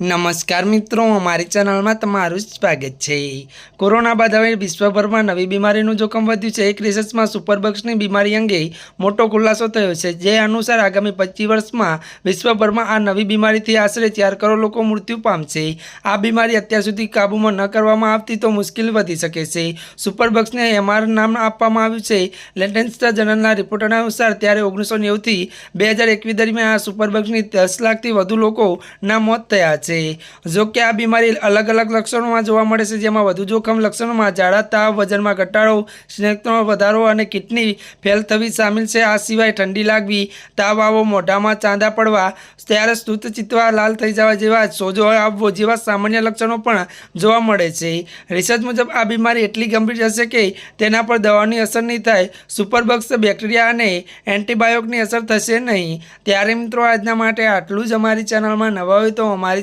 નમસ્કાર મિત્રો, અમારી ચેનલમાં તમારું સ્વાગત છે. કોરોના બાદ હવે વિશ્વભરમાં નવી બીમારીનું જોખમ વધ્યું છે. એક રિસર્ચમાં સુપરબક્સની બીમારી અંગે મોટો ખુલાસો થયો છે. જે અનુસાર આગામી પચીસ વર્ષમાં વિશ્વભરમાં આ નવી બીમારીથી આશરે ચાર કરોડ લોકો મૃત્યુ પામશે. આ બીમારી અત્યાર સુધી કાબૂમાં ન કરવામાં આવતી તો મુશ્કેલ વધી શકે છે. સુપરબક્સને એમઆર નામ આપવામાં આવ્યું છે. લેટેન્સ્ટર જનરલના રિપોર્ટ અનુસાર ત્યારે ઓગણીસો નેવુંથી બે હજાર એકવીસ દરમિયાન આ સુપરબક્સની દસ લાખથી વધુ લોકોના મોત થયા છે. જો કે આ બીમારી અલગ અલગ લક્ષણોમાં જોવા મળે છે, જેમાં વધુ જોખમ લક્ષણોમાં ઝાડા, તાવ, વજનમાં ઘટાડો સ્નેહનો વધારો અને કિડની ફેલ થવી સામેલ છે. આ સિવાય ઠંડી લાગવી, તાવ આવો મોઢામાં ચાંદા પડવા, ત્યારે સ્તુત ચિત્વા લાલ થઈ જવા જેવા સોજો આવવો જેવા સામાન્ય લક્ષણો પણ જોવા મળે છે. રિસર્ચ મુજબ આ બીમારી એટલી ગંભીર હશે કે તેના પર દવાની અસર નહીં થાય, સુપરબક્સ, બેક્ટેરિયા અને એન્ટીબાયોટિકની અસર થશે નહીં. ત્યારે મિત્રો, આજના માટે આટલું જ. અમારી ચેનલમાં નવા હોય તો અમારી